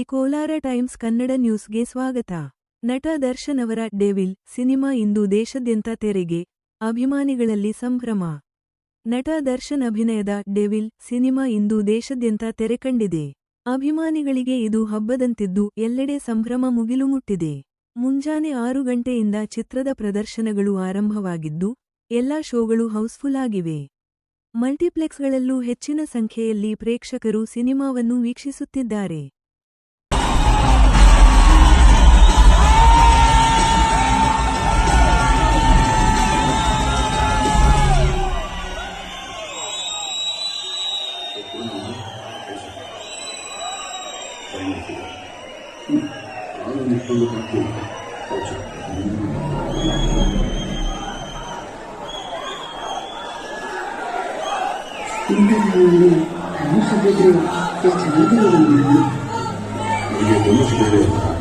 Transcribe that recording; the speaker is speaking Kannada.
ಕೋಲಾರ ಟೈಮ್ಸ್ ಕನ್ನಡ ನ್ಯೂಸ್ಗೆ ಸ್ವಾಗತ. ನಟ ದರ್ಶನ್ ಅವರ ಡೆವಿಲ್ ಸಿನಿಮಾ ಇಂದು ದೇಶಾದ್ಯಂತ ತೆರೆಗೆ, ಅಭಿಮಾನಿಗಳಲ್ಲಿ ಸಂಭ್ರಮ. ನಟ ದರ್ಶನ್ ಅಭಿನಯದ ಡೆವಿಲ್ ಸಿನಿಮಾ ಇಂದು ದೇಶಾದ್ಯಂತ ತೆರೆಕಂಡಿದೆ. ಅಭಿಮಾನಿಗಳಿಗೆ ಇದು ಹಬ್ಬದಂತಿದ್ದು ಎಲ್ಲೆಡೆ ಸಂಭ್ರಮ ಮುಗಿಲು ಮುಟ್ಟಿದೆ ಮುಂಜಾನೆ ಆರು ಗಂಟೆಯಿಂದ ಚಿತ್ರದ ಪ್ರದರ್ಶನಗಳು ಆರಂಭವಾಗಿದ್ದು, ಎಲ್ಲಾ ಶೋಗಳು ಹೌಸ್ಫುಲ್ ಆಗಿವೆ. ಮಲ್ಟಿಪ್ಲೆಕ್ಸ್ಗಳಲ್ಲೂ ಹೆಚ್ಚಿನ ಸಂಖ್ಯೆಯಲ್ಲಿ ಪ್ರೇಕ್ಷಕರು ಸಿನಿಮಾವನ್ನು ವೀಕ್ಷಿಸುತ್ತಿದ್ದಾರೆ. 본인이 되십니다. 저희는 음, 나는 이걸로밖에 없죠. 인간은 아무 소리도 내 전해드리는 거예요. 이게 너무 소리예요.